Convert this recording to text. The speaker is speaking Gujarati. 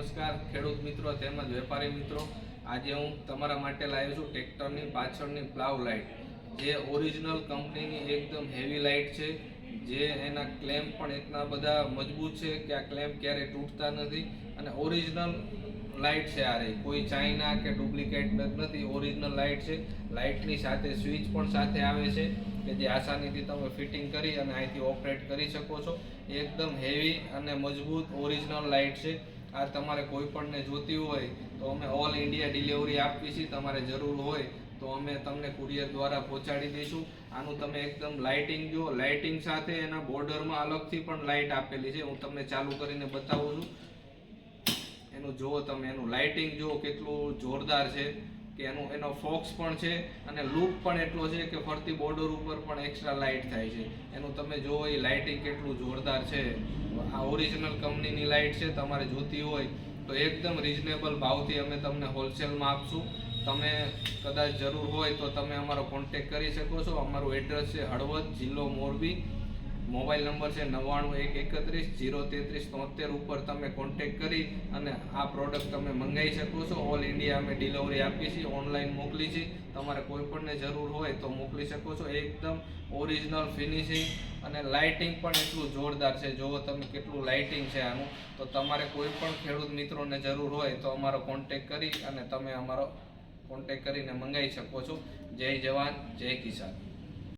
નમસ્કાર, ખેડૂત મિત્રો, તેમજ વેપારી મિત્રો. આજે હું તમારા માટે લાવ્યો છું ટ્રેક્ટરની પાછળની પ્લાવ લાઇટ. જે ઓરિજિનલ કંપનીની એકદમ હેવી લાઇટ છે, જે એના ક્લેમ પણ એટલા બધા મજબૂત છે કે આ ક્લેમ ક્યારેય તૂટતા નથી. અને ઓરિજિનલ લાઇટ છે આ રહી. કોઈ ચાઇના કે ડુપ્લિકેટ નથી, ઓરિજિનલ લાઇટ છે. લાઇટની સાથે સ્વિચ પણ સાથે આવે છે, કે જે આસાનીથી તમે ફિટિંગ કરી અને અહીંથી ઓપરેટ કરી શકો છો. એકદમ હેવી અને મજબૂત ઓરિજિનલ લાઇટ છે. આ તમારે કોઈ પણને જોતી હોય તો અમે ઓલ ઇન્ડિયા ડિલિવરી આપવી છે તમારે જરૂર હોય તો અમે તમને કુરિયર દ્વારા પહોંચાડી દઈશું. આનું તમે એકદમ લાઇટિંગ જો લાઇટિંગ સાથે એના બોર્ડરમાં અલગથી પણ લાઇટ આપેલી છે. હું તમને ચાલુ કરીને બતાવું છું. એનું જુઓ તમે, એનું લાઇટિંગ જુઓ કેટલું જોરદાર છે કે એનું, એનો ફોક્સ પણ છે અને લુક પણ એટલો છે કે ફરતી બોર્ડર ઉપર પણ એક્સ્ટ્રા લાઇટ થાય છે. એનું તમે જુઓ એ લાઇટિંગ કેટલું જોરદાર છે. આ ઓરિજિનલ કંપનીની લાઇટ છે, તમારે જોતી હોય તો એકદમ રિઝનેબલ ભાવથી અમે તમને હોલસેલમાં આપશું. તમે કદાચ જરૂર હોય તો તમે અમારો કોન્ટેક કરી શકો છો. અમારું એડ્રેસ છે હળવદ જિલ્લો મોરબી. મોબાઈલ નંબર છે નવ્વાણું એક એકત્રીસ, જીરો તેત્રીસ, તોતેર ઉપર તમે કોન્ટેક કરી અને આ પ્રોડક્ટ તમે મંગાવી શકો છો. ઓલ ઇન્ડિયા અમે ડિલિવરી આપીએ છીએ ઓનલાઈન મોકલી છીએ તમારે કોઈ પણને જરૂર હોય તો મોકલી શકો છો. એકદમ ઓરિજિનલ ફિનિશિંગ અને લાઇટિંગ પણ એટલું જોરદાર છે. જુઓ તમે કેટલું લાઇટિંગ છે આનું. તો તમારે કોઈ પણ ખેડૂત મિત્રોને જરૂર હોય તો અમારો કોન્ટેક કરી અને તમે અમારો કોન્ટેક કરીને મંગાવી શકો છો. જય જવાન, જય કિસાન.